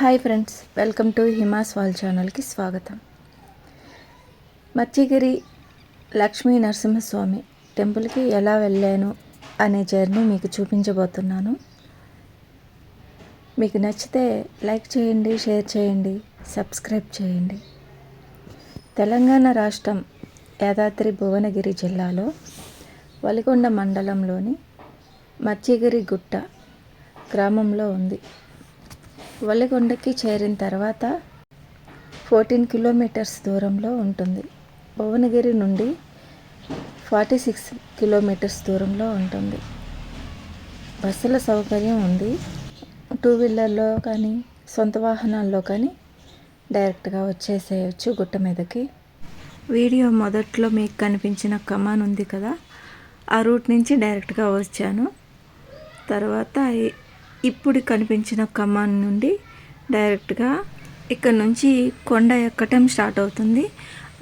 Hi friends welcome to Hima's wall ఛానల్కి స్వాగతం. మత్స్యగిరి లక్ష్మీ నరసింహస్వామి టెంపుల్కి ఎలా వెళ్ళాను అనే జర్నీ మీకు చూపించబోతున్నాను. మీకు నచ్చితే లైక్ చేయండి షేర్ చేయండి సబ్స్క్రైబ్ చేయండి. తెలంగాణ రాష్ట్రం యాదాద్రి భువనగిరి జిల్లాలో వలిగొండ మండలంలోని మత్స్యగిరి గుట్ట గ్రామంలో ఉంది. వలిగొండకి చేరిన తర్వాత ఫోర్టీన్ కిలోమీటర్స్ దూరంలో ఉంటుంది. భువనగిరి నుండి ఫార్టీ సిక్స్ కిలోమీటర్స్ దూరంలో ఉంటుంది. బస్సుల సౌకర్యం ఉంది. టూ వీలర్లో కానీ సొంత వాహనాల్లో కానీ డైరెక్ట్గా వచ్చేసేయచ్చు గుట్ట మీదకి. వీడియో మొదట్లో మీకు కనిపించిన కమాన్ ఉంది కదా ఆ రూట్ నుంచి డైరెక్ట్గా వచ్చాను. తర్వాత ఇప్పుడు కనిపించిన కమాన్ నుండి డైరెక్ట్గా ఇక్కడ నుంచి కొండ ఎక్కటం స్టార్ట్ అవుతుంది.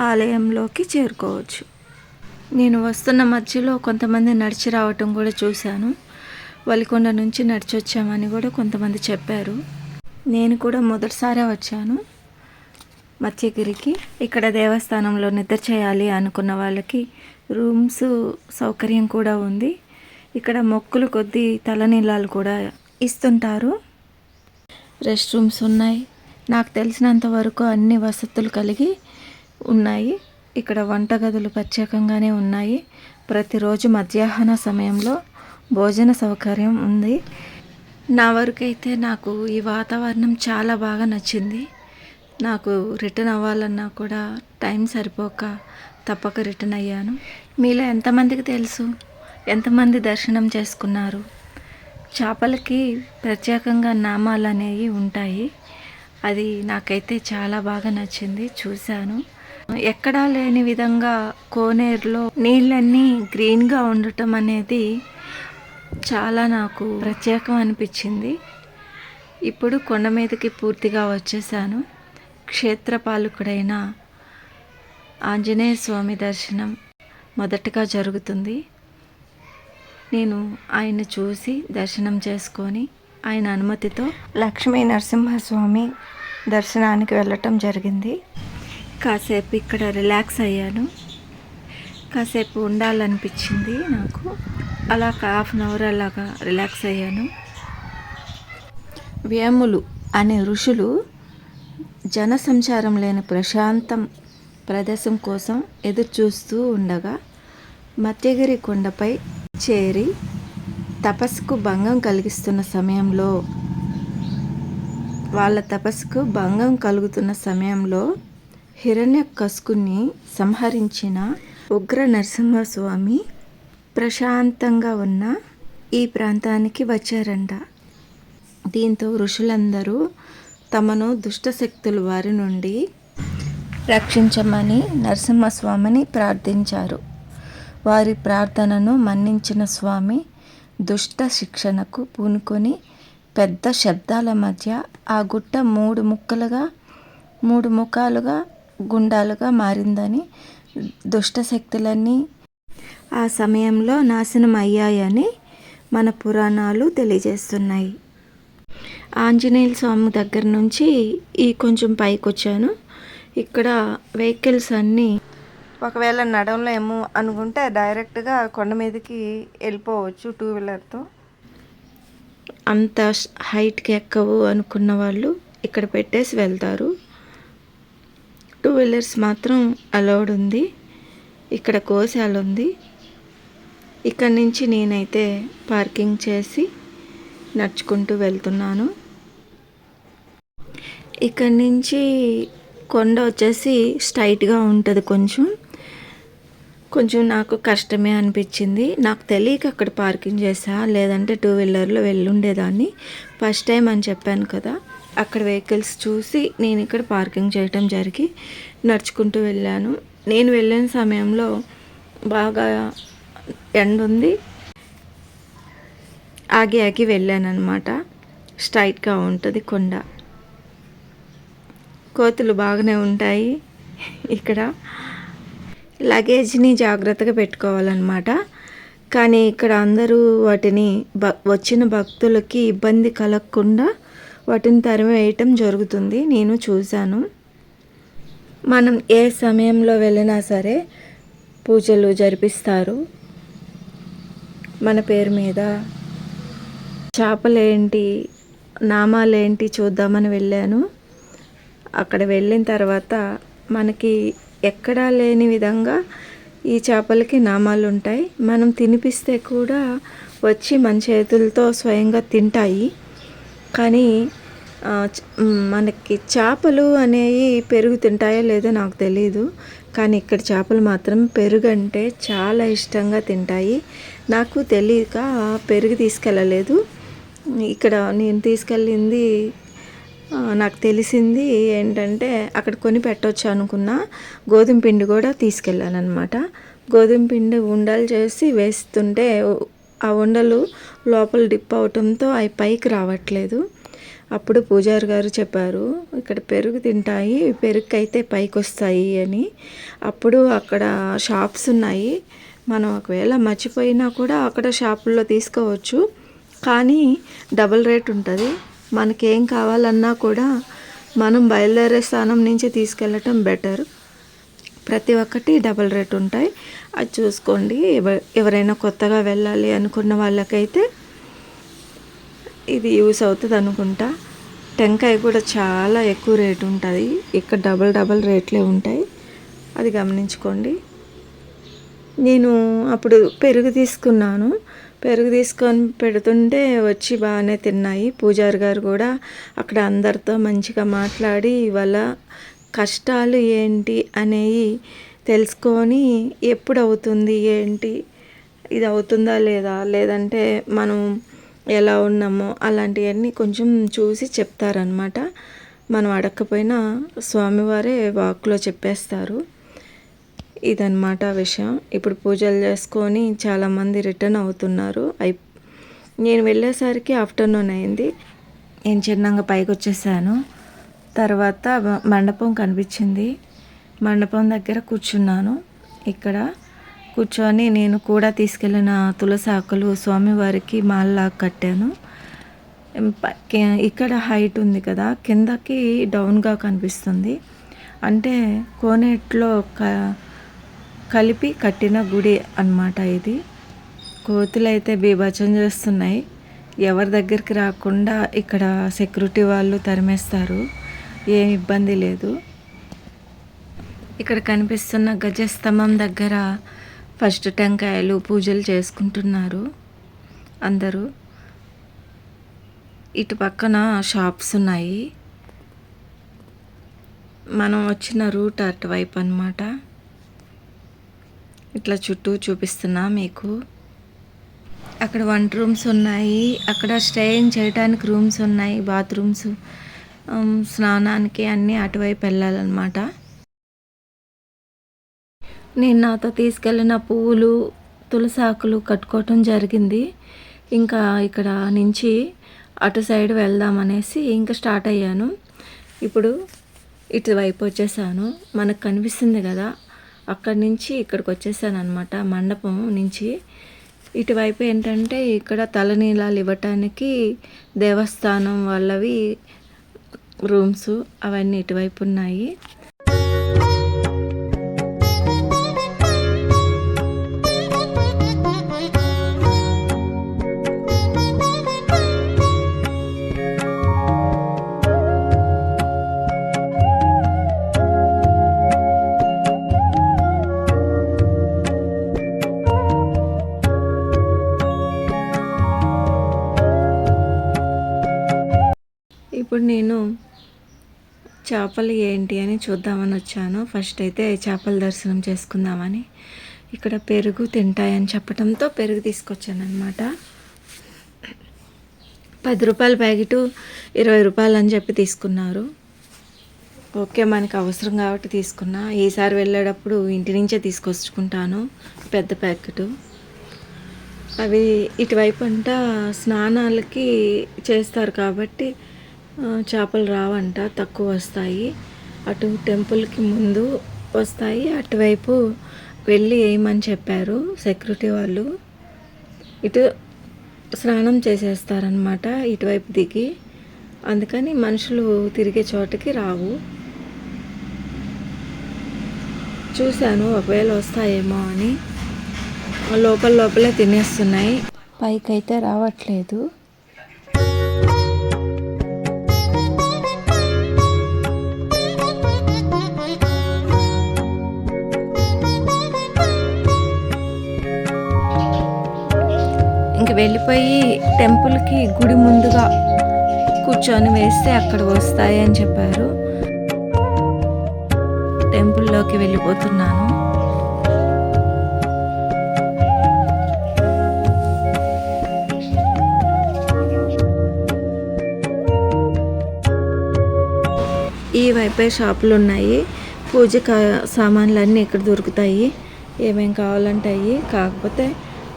ఆలయంలోకి చేరుకోవచ్చు. నేను వస్తున్న మధ్యలో కొంతమంది నడిచి రావటం కూడా చూశాను. వలికొండ నుంచి నడిచి వచ్చామని కూడా కొంతమంది చెప్పారు. నేను కూడా మొదటిసారే వచ్చాను. మత్స్యగిరికి ఇక్కడ దేవస్థానంలో నిద్ర చేయాలి అనుకున్న వాళ్ళకి రూమ్స్ సౌకర్యం కూడా ఉంది. ఇక్కడ మొక్కులు కొద్దీ తలనీలాలు కూడా ఇస్తుంటారు? రెస్ట్ రూమ్స్ ఉన్నాయి. నాకు తెలిసినంత వరకు అన్ని వసతులు కలిగి ఉన్నాయి. ఇక్కడ వంటగదులు ప్రత్యేకంగానే ఉన్నాయి. ప్రతిరోజు మధ్యాహ్న సమయంలో భోజన సౌకర్యం ఉంది. నా వరకు అయితే నాకు ఈ వాతావరణం చాలా బాగా నచ్చింది. నాకు రిటర్న్ అవ్వాలన్నా కూడా టైం సరిపోక తప్పక రిటర్న్ అయ్యాను. మీలో ఎంతమందికి తెలుసు? ఎంతమంది దర్శనం చేసుకున్నారు? చేపలకి ప్రత్యేకంగా నామాలు అనేవి ఉంటాయి. అది నాకైతే చాలా బాగా నచ్చింది చూశాను. ఎక్కడా లేని విధంగా కోనేరులో నీళ్ళన్నీ గ్రీన్గా ఉండటం అనేది చాలా నాకు ప్రత్యేకం అనిపించింది. ఇప్పుడు కొండ మీదకి పూర్తిగా వచ్చేసాను. క్షేత్రపాలకుడైన ఆంజనేయ స్వామి దర్శనం మొదటగా జరుగుతుంది. నేను ఆయన చూసి దర్శనం చేసుకొని ఆయన అనుమతితో లక్ష్మీ నరసింహస్వామి దర్శనానికి వెళ్ళటం జరిగింది. కాసేపు ఇక్కడ రిలాక్స్ అయ్యాను. కాసేపు ఉండాలనిపించింది నాకు. అలా హాఫ్ అన్ అవర్ అలాగా రిలాక్స్ అయ్యాను. వేములు అనే ఋషులు జనసంచారం లేని ప్రశాంతం ప్రదేశం కోసం ఎదురు చూస్తూ ఉండగా మత్యగిరి కొండపై చేరి తపస్సుకు భంగం కలిగిస్తున్న సమయంలో వాళ్ళ తపస్సుకు భంగం కలుగుతున్న సమయంలో హిరణ్య కసుకుని సంహరించిన ఉగ్ర నరసింహస్వామి ప్రశాంతంగా ఉన్న ఈ ప్రాంతానికి వచ్చారంట. దీంతో ఋషులందరూ తమను దుష్టశక్తుల వారి నుండి రక్షించమని నరసింహస్వామిని ప్రార్థించారు. వారి ప్రార్థనను మన్నించిన స్వామి దుష్ట శిక్షణకు పూనుకొని పెద్ద శబ్దాల మధ్య ఆ గుట్ట మూడు ముక్కలుగా మూడు ముఖాలుగా గుండాలుగా మారిందని దుష్ట శక్తులన్నీ ఆ సమయంలో నాశనం అయ్యాయని మన పురాణాలు తెలియజేస్తున్నాయి. ఆంజనేయుల స్వామి దగ్గర నుంచి ఈ కొంచెం పైకి వచ్చాను ఇక్కడ వెహికల్స్ అన్నీ ఒకవేళ నడవలేము అనుకుంటే డైరెక్ట్గా కొండ మీదకి వెళ్ళిపోవచ్చు టూ వీలర్తో అంత హైట్కి ఎక్కవు అనుకున్న వాళ్ళు ఇక్కడ పెట్టేసి వెళ్తారు. టూ వీలర్స్ మాత్రం అలౌడ్ ఉంది. ఇక్కడ కోశాలు ఉంది ఇక్కడ నుంచి నేనైతే పార్కింగ్ చేసి నడుచుకుంటూ వెళ్తున్నాను. ఇక్కడ నుంచి కొండ వచ్చేసి స్ట్రైట్గా ఉంటుంది కొంచెం. కొంచెం నాకు కష్టమే అనిపించింది. నాకు తెలియక అక్కడ పార్కింగ్ చేసా లేదంటే టూ వీలర్లో వెళ్ళుండేదాన్ని. ఫస్ట్ టైం అని చెప్పాను కదా. అక్కడ వెహికల్స్ చూసి నేను ఇక్కడ పార్కింగ్ చేయటం జరిగి నడుచుకుంటూ వెళ్ళాను. నేను వెళ్ళిన సమయంలో బాగా ఎండ ఉంది ఆగి ఆగి వెళ్ళాను అనమాట స్ట్రైట్గా ఉంటుంది కొండ. కోతులు బాగానే ఉంటాయి ఇక్కడ. లగేజ్ని జాగ్రత్తగా పెట్టుకోవాలన్నమాట. కానీ ఇక్కడ అందరూ వాటిని భ వచ్చిన భక్తులకి ఇబ్బంది కలగకుండా వాటిని తరివేయటం జరుగుతుంది. నేను చూశాను. మనం ఏ సమయంలో వెళ్ళినా సరే పూజలు జరిపిస్తారు. మన పేరు మీద చేపలేంటి నామాలేంటి చూద్దామని వెళ్ళాను. అక్కడ వెళ్ళిన తర్వాత మనకి ఎక్కడా లేని విధంగా ఈ చేపలకి నామాలు ఉంటాయి మనం తినిపిస్తే కూడా వచ్చి మన చేతులతో స్వయంగా తింటాయి. కానీ మనకి చేపలు అనేవి పెరుగు తింటాయో లేదో నాకు తెలియదు కానీ ఇక్కడ చేపలు మాత్రం పెరుగు అంటే చాలా ఇష్టంగా తింటాయి. నాకు తెలియక పెరుగు తీసుకెళ్ళలేదు. ఇక్కడ నేను తీసుకెళ్ళింది నాకు తెలిసింది ఏంటంటే అక్కడ కొని పెట్టవచ్చు అనుకున్న. గోధుమ పిండి కూడా తీసుకెళ్ళాను అనమాట గోధుమ పిండి ఉండలు చేసి వేస్తుంటే ఆ ఉండలు లోపల డిప్ అవటంతో అవి పైకి రావట్లేదు. అప్పుడు పూజారి గారు చెప్పారు ఇక్కడ పెరుగు తింటాయి పెరుగు అయితే పైకి వస్తాయి అని. అప్పుడు అక్కడ షాప్స్ ఉన్నాయి. మనం ఒకవేళ మర్చిపోయినా కూడా అక్కడ షాపుల్లో తీసుకోవచ్చు. కానీ డబుల్ రేట్ ఉంటుంది. మనకేం కావాలన్నా కూడా మనం బయలుదేరే స్థానం నుంచి తీసుకెళ్ళటం బెటర్. ప్రతి ఒక్కటి డబల్ రేట్ ఉంటాయి. అది చూసుకోండి. ఎవ- ఎవరైనా కొత్తగా వెళ్ళాలి అనుకున్న వాళ్ళకైతే ఇది యూస్ అవుతుంది అనుకుంటా. టెంకాయ కూడా చాలా ఎక్కువ రేట్ ఉంటుంది. ఇక్కడ డబల్ డబల్ రేట్లే ఉంటాయి. అది గమనించుకోండి. నేను అప్పుడు పెరుగు తీసుకున్నాను. పెరుగు తీసుకొని పెడుతుంటే వచ్చి బాగానే తిన్నాయి. పూజారి గారు కూడా అక్కడ అందరితో మంచిగా మాట్లాడి ఇవాళ కష్టాలు ఏంటి అనేవి తెలుసుకొని ఎప్పుడు అవుతుంది ఏంటి ఇది అవుతుందా లేదా లేదంటే మనం ఎలా ఉన్నామో అలాంటివన్నీ కొంచెం చూసి చెప్తారనమాట మనం అడగకపోయినా స్వామివారే వాక్లో చెప్పేస్తారు. ఇదన్నమాట విషయం. ఇప్పుడు పూజలు చేసుకొని చాలామంది రిటర్న్ అవుతున్నారు. అయి నేను వెళ్ళేసరికి ఆఫ్టర్నూన్ అయింది. నేను చిన్నగా పైకి వచ్చేసాను. తర్వాత మండపం కనిపించింది. మండపం దగ్గర కూర్చున్నాను. ఇక్కడ కూర్చొని నేను కూడా తీసుకెళ్ళిన తులసి ఆకులు స్వామివారికి మాల్లా కట్టాను. ఇక్కడ హైట్ ఉంది కదా కిందకి డౌన్గా కనిపిస్తుంది. అంటే కోనేట్లో ఒక కలిపి కట్టిన గుడి అన్నమాట ఇది. కోతులు అయితే బీభత్సం చేస్తున్నాయి. ఎవరి దగ్గరికి రాకుండా ఇక్కడ సెక్యూరిటీ వాళ్ళు తరిమేస్తారు. ఏం ఇబ్బంది లేదు. ఇక్కడ కనిపిస్తున్న గజస్తంభం దగ్గర ఫస్ట్ టెంకాయలు పూజలు చేసుకుంటున్నారు అందరూ. ఇటు పక్కన షాప్స్ ఉన్నాయి. మనం వచ్చిన రూట్ అటువైపు అన్నమాట. ఇట్లా చుట్టూ చూపిస్తున్నా మీకు. అక్కడ వంట రూమ్స్ ఉన్నాయి. అక్కడ స్టేయింగ్ చేయడానికి రూమ్స్ ఉన్నాయి. బాత్రూమ్స్ స్నానానికి అన్నీ అటువైపు వెళ్ళాలన్నమాట. నేను నాతో తీసుకెళ్ళిన పువ్వులు తులసాకులు కట్టుకోవటం జరిగింది. ఇంకా ఇక్కడ నుంచి అటు సైడ్ వెళ్దామనేసి ఇంకా స్టార్ట్ అయ్యాను. ఇప్పుడు ఇటువైపు వచ్చేసాను. మనకు కనిపిస్తుంది కదా అక్కడి నుంచి ఇక్కడికి వచ్చేసాను అనమాట మండపం నుంచి ఇటువైపు ఏంటంటే ఇక్కడ తలనీలాలు ఇవ్వటానికి దేవస్థానం వాళ్ళవి రూమ్స్ అవన్నీ ఇటువైపు ఉన్నాయి. ఇప్పుడు నేను చేపలు ఏంటి అని చూద్దామని వచ్చాను. ఫస్ట్ అయితే చేపల దర్శనం చేసుకుందామని. ఇక్కడ పెరుగు తింటాయని చెప్పడంతో పెరుగు తీసుకొచ్చాను అనమాట పది రూపాయల ప్యాకెట్ ఇరవై రూపాయలు అని చెప్పి తీసుకున్నారు. ఓకే మనకు అవసరం కాబట్టి తీసుకున్నా. ఈసారి వెళ్ళేటప్పుడు ఇంటి నుంచే తీసుకొచ్చుకుంటాను పెద్ద ప్యాకెట్. అవి ఇటువైపు అంట స్నానాలకి చేస్తారు కాబట్టి చేపలు రావంట తక్కువ వస్తాయి. అటు టెంపుల్కి ముందు వస్తాయి అటువైపు వెళ్ళి వేయమని చెప్పారు సెక్యూరిటీ వాళ్ళు. ఇటు స్నానం చేసేస్తారనమాట ఇటువైపు దిగి. అందుకని మనుషులు తిరిగే చోటకి రావు. చూశాను ఒకవేళ వస్తాయేమో అని. లోపల లోపలే తినేస్తున్నాయి. పైకైతే రావట్లేదు. వెళ్ళిపోయి టెంపుల్కి గుడి ముందుగా కూర్చొని వేస్తే అక్కడ వస్తాయి అని చెప్పారు. టెంపుల్లోకి వెళ్ళిపోతున్నాను. ఈ వైపే షాపులు ఉన్నాయి పూజ సామాన్లు అన్నీ ఇక్కడ దొరుకుతాయి. ఏమేం కావాలంటే అవి కాకపోతే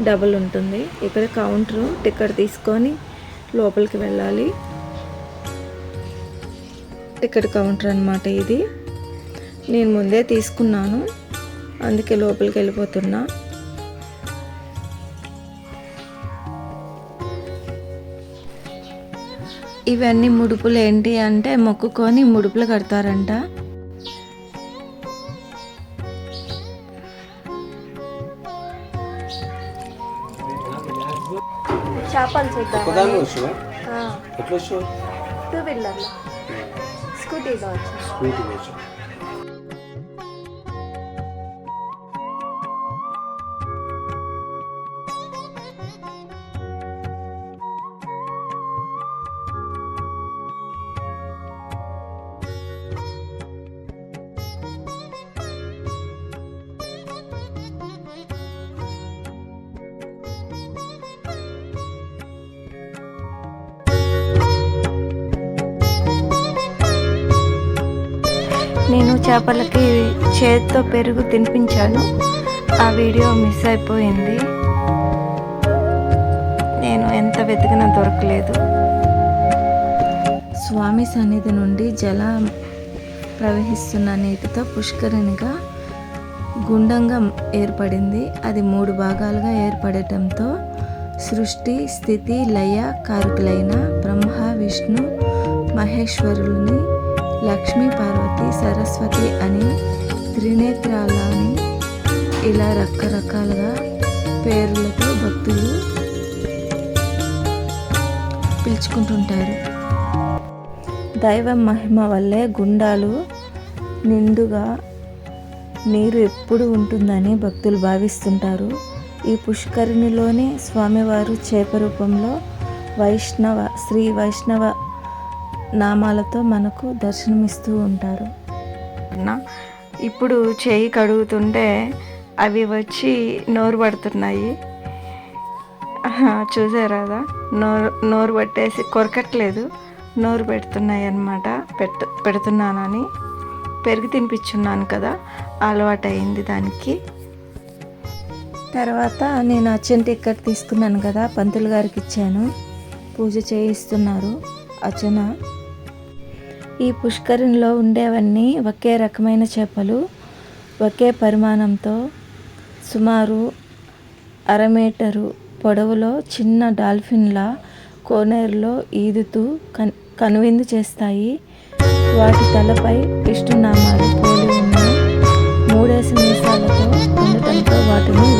డబుల్ ఉంటుంది. ఇక్కడ కౌంటర్ టికెట్ తీసుకొని లోపలికి వెళ్ళాలి. టికెట్ కౌంటర్ అనమాట ఇది. నేను ముందే తీసుకున్నాను. అందుకే లోపలికి వెళ్ళిపోతున్నా. ఇవన్నీ ముడుపులు ఏంటి అంటే మొక్కుకొని ముడుపులు కడతారంట. ఒకదాని వచ్చావా ఎట్లా వచ్చావు టూ వీలర్లో. స్కూటీలో వచ్చి స్కూటీ వచ్చావు నేను చేపలకి చేతితో పెరుగు తినిపించాను. ఆ వీడియో మిస్ అయిపోయింది. నేను ఎంత వెతికినా దొరకలేదు. స్వామి సన్నిధి నుండి జల ప్రవహిస్తున్న నీటితో పుష్కరిణిగా గుండంగా ఏర్పడింది. అది మూడు భాగాలుగా ఏర్పడటంతో సృష్టి స్థితి లయ కారకులైన బ్రహ్మ విష్ణు మహేశ్వరుల్ని లక్ష్మీ పార్వతి సరస్వతి అని త్రినేత్రాలని ఇలా రకరకాలుగా పేర్లతో భక్తులు పిలుచుకుంటుంటారు. దైవ మహిమ వల్లే గుండాలు నిండుగా నీరు ఎప్పుడు ఉంటుందని భక్తులు భావిస్తుంటారు. ఈ పుష్కరిణిలోనే స్వామివారు చేప రూపంలో వైష్ణవ శ్రీ వైష్ణవ నామాలతో మనకు దర్శనమిస్తూ ఉంటారు. ఇప్పుడు చేయి కడుగుతుంటే అవి వచ్చి నోరు పడుతున్నాయి. ఆహా, చూసారా అదా? నోరు నోరు పట్టేసి కొరకట్లేదు. నోరు పెడుతున్నాయి అన్నమాట. పెట్ట పెడుతున్నానని పెరుగు తినిపించున్నాను కదా అలవాటు అయింది దానికి. తర్వాత నేను అచ్చంటి ఇక్కడ తీసుకున్నాను కదా పంతులు గారికి ఇచ్చాను. పూజ చేయిస్తున్నారు అర్చన. ఈ పుష్కరిణిలో ఉండేవన్నీ ఒకే రకమైన చేపలు ఒకే పరిమాణంతో సుమారు అర మీటరు పొడవులో చిన్న డాల్ఫిన్ల కోనేరులో ఈదుతూ కన్ కనువిందు చేస్తాయి. వాటి తలపై విష్ణునామాలు పోలి ఉన్న మూడేసి మీసాలతో ఉండటంతో వాటిని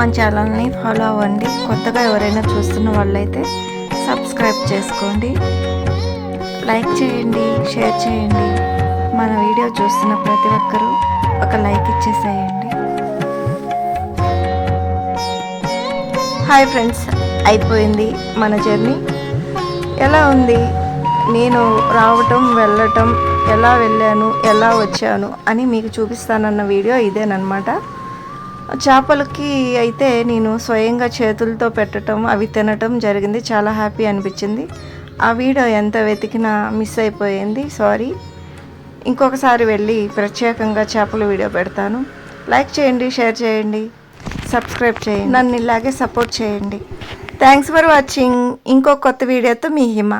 మన ఛానల్ని ఫాలో అవ్వండి. కొత్తగా ఎవరైనా చూస్తున్న వాళ్ళైతే సబ్స్క్రైబ్ చేసుకోండి. లైక్ చేయండి షేర్ చేయండి. మన వీడియో చూస్తున్న ప్రతి ఒక్కరూ ఒక లైక్ ఇచ్చేసేయండి. హాయ్ ఫ్రెండ్స్ అయిపోయింది మన జర్నీ. ఎలా ఉంది? నేను రావటం వెళ్ళటం ఎలా వెళ్ళాను ఎలా వచ్చాను అని మీకు చూపిస్తానన్న వీడియో ఇదేనమాట చేపలకి అయితే నేను స్వయంగా చేతులతో పెట్టడం అవి తినటం జరిగింది. చాలా హ్యాపీ అనిపించింది. ఆ వీడియో ఎంత వెతికినా మిస్ అయిపోయింది. సారీ. ఇంకొకసారి వెళ్ళి ప్రత్యేకంగా చేపల వీడియో పెడతాను. లైక్ చేయండి షేర్ చేయండి సబ్స్క్రైబ్ చేయండి. నన్ను ఇలాగే సపోర్ట్ చేయండి. Thanks for watching. ఇంకో కొత్త వీడియోతో మీ హిమ.